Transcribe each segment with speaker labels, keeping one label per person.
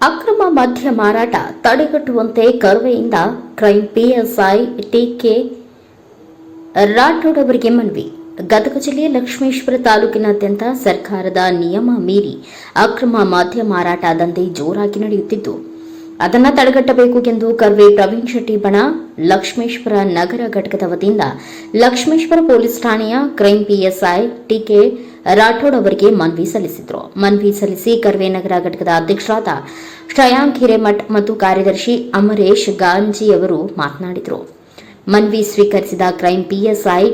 Speaker 1: ಅಕ್ರಮ ಮದ್ಯ ಮಾರಾಟ ತಡೆಗಟ್ಟುವಂತೆ ಕರ್ವೆಯಿಂದ ಕ್ರೈಂ ಪಿಎಸ್ಐ ಟಿಕೆ ರಾಠೋಡ್ ಅವರಿಗೆ ಮನವಿ. ಗದಗ ಜಿಲ್ಲೆಯ ಲಕ್ಷ್ಮೇಶ್ವರ ತಾಲೂಕಿನಾದ್ಯಂತ ಸರ್ಕಾರದ ನಿಯಮ ಮೀರಿ ಅಕ್ರಮ ಮದ್ಯ ಮಾರಾಟ ದಂಧೆ ಜೋರಾಗಿ ನಡೆಯುತ್ತಿದ್ದು, ಅದನ್ನು ತಡೆಗಟ್ಟಬೇಕು ಎಂದು ಕರ್ವೆ ಪ್ರವೀಣ್ ಶೆಟ್ಟಿ ಬಣ ಲಕ್ಷ್ಮೇಶ್ವರ ನಗರ ಘಟಕದ ವತಿಯಿಂದ ಲಕ್ಷ್ಮೇಶ್ವರ ಪೊಲೀಸ್ ಠಾಣೆಯ ಕ್ರೈಂ ಪಿಎಸ್ಐ ಟಿಕೆ ರಾಠೋಡ್ ಅವರಿಗೆ ಮನವಿ ಸಲ್ಲಿಸಿದರು. ಮನವಿ ಸಲ್ಲಿಸಿ ಕರ್ವೆ ನಗರ ಘಟಕದ ಅಧ್ಯಕ್ಷರಾದ ಶ್ರಯಾಂಕ್ ಹಿರೇಮಠ್ ಮತ್ತು ಕಾರ್ಯದರ್ಶಿ ಅಮರೇಶ್ ಗಾಂಜಿ ಅವರು ಮಾತನಾಡಿದರು. ಮನವಿ ಸ್ವೀಕರಿಸಿದ ಕ್ರೈಂ ಪಿಎಸ್ಐ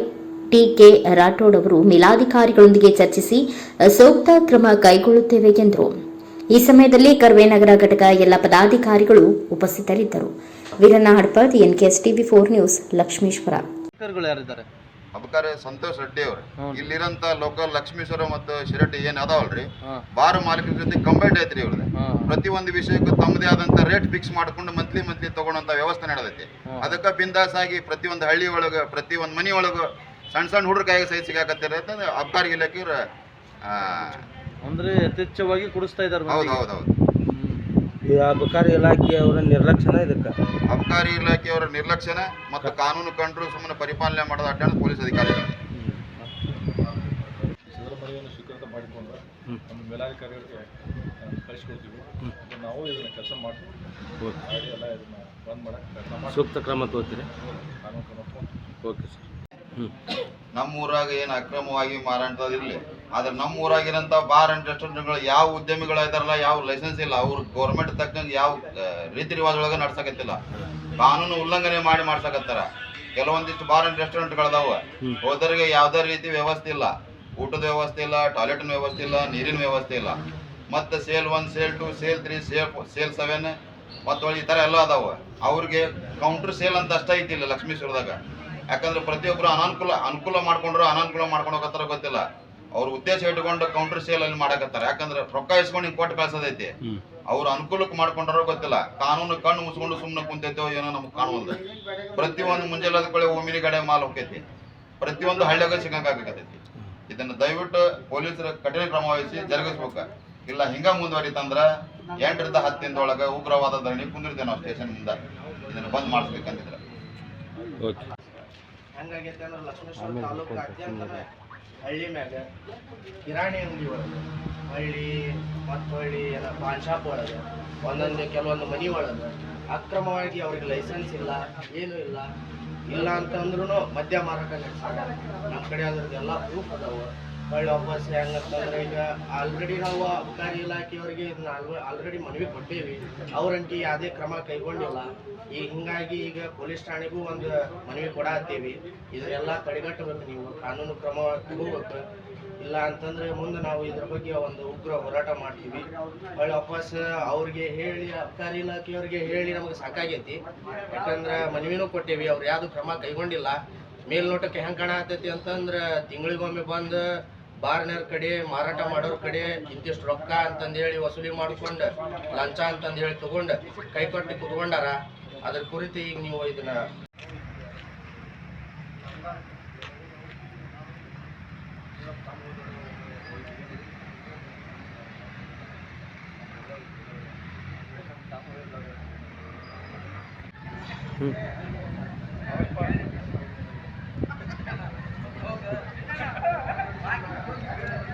Speaker 1: ಟಿಕೆ ರಾಠೋಡ್ ಅವರು ಮೇಲಾಧಿಕಾರಿಗಳೊಂದಿಗೆ ಚರ್ಚಿಸಿ ಸೂಕ್ತ ಕ್ರಮ ಕೈಗೊಳ್ಳುತ್ತೇವೆ ಎಂದರು. ಈ ಸಮಯದಲ್ಲಿ ಕರ್ವೆ ನಗರ ಘಟಕ ಎಲ್ಲ ಪದಾಧಿಕಾರಿಗಳು ಉಪಸ್ಥಿತರಿದ್ದರು. Veeranna Hadpad NKS TV four news, Lakshmeshwar.
Speaker 2: ಅಬಕಾರಿ ಸಂತೋಷ್ ರೆಡ್ಡಿ ಅವ್ರ. ಇಲ್ಲಿರಂತ ಲೋಕಲ್ ಲಕ್ಷ್ಮೀಶ್ವರ ಮತ್ತು ಶಿರಟ್ಟಿ ಏನ್ ಅದಾವಲ್ರಿ? ಬಾರ್ ಮಾಲೀಕರ ಜೊತೆ ಕಂಬೈಂಡ್ ಐತ್ರಿ ಇವ್ರದ್ದು ಪ್ರತಿ ಒಂದು ವಿಷಯಕ್ಕೂ ತಮ್ಮದೇ ಆದಂತ ರೇಟ್ ಫಿಕ್ಸ್ ಮಾಡ್ಕೊಂಡು ಮಂತ್ಲಿ ಮಂತ್ಲಿ ತಗೊಂಡಂತ ವ್ಯವಸ್ಥೆ ನಡೆದೈತಿ. ಅದಕ್ಕ ಬಿಂದಾಸ್ ಆಗಿ ಪ್ರತಿ ಒಂದು ಹಳ್ಳಿ ಒಳಗ ಪ್ರತಿ ಒಂದು ಮನಿ ಒಳಗ ಸಣ್ಣ ಸಣ್ಣ ಹುಡುಗ ಕೈಗೆ ಸಹಿತ ಸಿಗಾಕತ್ತಿರ ಅಬಕಾರಿ ಇಲಾಖೆ
Speaker 3: ಅಂದ್ರೆ ಯಥೇಚ್ಛವಾಗಿ ಕುಡಿಸ್ತಾ ಇದ್ದಾರೆ
Speaker 2: ಹೌದು ಹೌದು ಹೌದು.
Speaker 4: ಈ ಅಬಕಾರಿ ಇಲಾಖೆಯವರ ನಿರ್ಲಕ್ಷ್ಯನ ಇದಕ್ಕೆ.
Speaker 2: ಅಬಕಾರಿ ಇಲಾಖೆಯವರ ನಿರ್ಲಕ್ಷ್ಯನ ಮತ್ತು ಕಾನೂನು ಕಂಡ್ರು ಸುಮ್ಮನೆ ಪರಿಪಾಲನೆ ಮಾಡೋದು ಅಡ್ಡಾಣ ಪೊಲೀಸ್ ಅಧಿಕಾರಿಗಳು.
Speaker 5: ಇದರ ಸ್ವೀಕೃತ ಮಾಡಿಕೊಂಡು ನಮ್ಮ ಮೇಲಾಧಿಕಾರಿಗಳಿಗೆ ಕಳಿಸ್ಕೊಡ್ತೀವಿ. ನಾವು ಇದನ್ನು ಕೆಲಸ ಮಾಡ್ತೀವಿ ಮಾಡಿ ಎಲ್ಲ ಇದನ್ನು ಬಂದ್ ಮಾಡಕ್ಕೆ
Speaker 4: ಸೂಕ್ತ ಕ್ರಮ ತಗೋತೀರಿ
Speaker 5: ಕಾನೂನು ಕ್ರಮ ತಗೊಂಡು
Speaker 4: ಓಕೆ ಸರ್. ಹ್ಞೂ
Speaker 2: ನಮ್ಮ ಊರಾಗ ಏನು ಅಕ್ರಮವಾಗಿ ಮಾರಾಟ ಇರಲಿ. ಆದ್ರೆ ನಮ್ಮ ಊರಾಗಿರೋಂಥ ಬಾರ್ ಅಂಡ್ ರೆಸ್ಟೋರೆಂಟ್ಗಳು ಯಾವ ಉದ್ಯಮಿಗಳು ಇದಾರಲ್ಲ ಯಾವ ಲೈಸೆನ್ಸ್ ಇಲ್ಲ. ಅವ್ರು ಗೌರ್ಮೆಂಟ್ ತಕ್ಕಂಗೆ ಯಾವ ರೀತಿ ರಿವಾಜ್ ಒಳಗೆ ನಡ್ಸಕತ್ತಿಲ್ಲ. ಕಾನೂನು ಉಲ್ಲಂಘನೆ ಮಾಡಿ ಮಾಡ್ಸಕತ್ತಾರ. ಕೆಲವೊಂದಿಷ್ಟು ಬಾರ್ ಅಂಡ್ ರೆಸ್ಟೋರೆಂಟ್ಗಳದಾವ. ಹೋದರಿಗೆ ಯಾವುದೇ ರೀತಿ ವ್ಯವಸ್ಥೆ ಇಲ್ಲ. ಊಟದ ವ್ಯವಸ್ಥೆ ಇಲ್ಲ ಟಾಯ್ಲೆಟ್ನ ವ್ಯವಸ್ಥೆ ಇಲ್ಲ ನೀರಿನ ವ್ಯವಸ್ಥೆ ಇಲ್ಲ. ಮತ್ತು cell one cell two cell three cell cell seven ಮತ್ತು ಈ ಥರ ಎಲ್ಲ ಅದಾವ. ಅವ್ರಿಗೆ ಕೌಂಟರ್ ಸೇಲ್ ಅಂತ ಅಷ್ಟೇ ಐತಿ ಇಲ್ಲ ಲಕ್ಷ್ಮೀಶ್ವರದಾಗ. ಯಾಕಂದ್ರೆ ಪ್ರತಿಯೊಬ್ಬರು ಅನಾನುಕೂಲ ಅನುಕೂಲ ಮಾಡ್ಕೊಂಡ್ರು ಅನಾನುಕೂಲ ಮಾಡ್ಕೊಂಡು ಹೋಗತ್ತಾರ ಗೊತ್ತಿಲ್ಲ. ಅವ್ರ ಉದ್ದೇಶ ಇಟ್ಕೊಂಡು ಕೌಂಟರ್ ಸೇಲ್ ಅಲ್ಲಿ ಮಾಡಕತ್ತಾರ. ಯಾಕಂದ್ರೆ ರೊಕ್ಕ ಇಸ್ಕೊಂಡು ಹಿಂಗೆ ಕೊಟ್ಟು ಕಳ್ಸೋದೈತಿ ಅವ್ರ ಅನುಕೂಲಕ್ಕೆ ಮಾಡ್ಕೊಂಡ್ರೋ ಗೊತ್ತಿಲ್ಲ. ಕಾನೂನು ಕಣ್ಣು ಮುಸ್ಕೊಂಡು ಸುಮ್ಮನೆ ಕುಂತೈತೋ ಏನೋ ನಮ್ಗೆ ಕಾಣುವಲ್ದ ಪ್ರತಿಯೊಂದು ಮುಂಜಾನೆ ಕಡೆ ಓಮಿನಿ ಕಡೆ ಮಾಲ್ ಹೋಗ್ತೈತಿ ಪ್ರತಿಯೊಂದು ಹಳ್ಳಿಯಾಗ ಸಿಗಂಗಾಗತೈತಿ ಇದನ್ನ ದಯವಿಟ್ಟು ಪೊಲೀಸರು ಕಠಿಣ ಕ್ರಮ ವಹಿಸಿ ಜರುಗಿಸ್ಬೇಕು. ಇಲ್ಲ ಹಿಂಗ ಮುಂದುವರಿತಂದ್ರ ಎಂಟರಿಂದ ಹತ್ತಿಂದ ಒಳಗೆ ಉಗ್ರವಾದ ಧರಣಿ ಕುಂದಿರ್ತೇವೆ ನಾವು ಸ್ಟೇಷನ್ ಮುಂದೆ ಇದನ್ನ ಬಂದ್ ಮಾಡಿಸ್ಬೇಕಂತಿದ್ರೆ
Speaker 6: ಅಂದ್ರೆ ಲಕ್ಷ್ಮೇಶ್ವರ ತಾಲೂಕಾದ್ಯಂತ ಹಳ್ಳಿ ಮ್ಯಾಗ ಕಿರಾಣಿ ಅಂಗಡಿ ಒಳಗೆ, ಹಳ್ಳಿ ಮತ್ತು ಹಳ್ಳಿ ಏನ ಪಾನ್ ಶಾಪ್ ಒಳಗೆ, ಒಂದೊಂದು ಕೆಲವೊಂದು ಮನೆ ಒಳಗೆ ಅಕ್ರಮವಾಗಿ ಅವ್ರಿಗೆ ಲೈಸೆನ್ಸ್ ಇಲ್ಲ, ಏನೂ ಇಲ್ಲ. ಇಲ್ಲ ಅಂತಂದ್ರೂ ಮದ್ಯ ಮಾರಾಟ ನಡೆಸ್ತಾರೆ ನಮ್ಮ ಕಡೆ ಅದ್ರದ್ದೆಲ್ಲ ಪ್ರೂಫ್ ಅದಾವ. ಹೊಳ್ಳಿ ವಾಪಸ್ ಹೆಂಗಂತಂದ್ರೆ ಈಗ ಆಲ್ರೆಡಿ ನಾವು ಅಬಕಾರಿ ಇಲಾಖೆಯವರಿಗೆ ಇದನ್ನ ಆಲ್ರೆಡಿ ಮನವಿ ಕೊಟ್ಟೇವಿ. ಅವ್ರಂಟಿ ಯಾವುದೇ ಕ್ರಮ ಕೈಗೊಂಡಿಲ್ಲ. ಈಗ ಹಿಂಗಾಗಿ ಈಗ ಪೊಲೀಸ್ ಠಾಣೆಗೂ ಒಂದು ಮನವಿ ಕೊಡತ್ತೀವಿ. ಇದನ್ನೆಲ್ಲ ತಡೆಗಟ್ಟಬೇಕು ನೀವು. ಕಾನೂನು ಕ್ರಮ ತಗೋಬೇಕು. ಇಲ್ಲ ಅಂತಂದ್ರೆ ಮುಂದೆ ನಾವು ಇದ್ರ ಬಗ್ಗೆ ಒಂದು ಉಗ್ರ ಹೋರಾಟ ಮಾಡ್ತೀವಿ. ಹೊಳ್ಳಿ ವಾಪಸ್ ಅವ್ರಿಗೆ ಹೇಳಿ, ಅಬಕಾರಿ ಇಲಾಖೆಯವ್ರಿಗೆ ಹೇಳಿ ನಮಗೆ ಸಾಕಾಗೈತಿ. ಯಾಕಂದ್ರೆ ಮನವಿನೂ ಕೊಟ್ಟೇವಿ. ಅವ್ರು ಯಾವುದು ಕ್ರಮ ಕೈಗೊಂಡಿಲ್ಲ. ಮೇಲ್ನೋಟಕ್ಕೆ ಹೆಂಗೆ ಕಾಣತೈತಿ ಅಂತಂದ್ರೆ ತಿಂಗಳಿಗೊಮ್ಮೆ ಬಂದು ಬಾರ್ನರ್ ಕಡೆ, ಮಾರಾಟ ಮಾಡೋರ್ ಕಡೆ ಇಂತಿಷ್ಟು ರೊಕ್ಕ ಅಂತಂದೇಳಿ ವಸೂಲಿ ಮಾಡ್ಕೊಂಡು, ಲಂಚ ಅಂತಂದೇಳಿ ತಗೊಂಡು, ಕೈ ಕಟ್ಟಿ ಕುತ್ಕೊಂಡಾರ, ಅದ್ರ ಕುರಿತು ಈಗ ನೀವು ಇದನ್ನ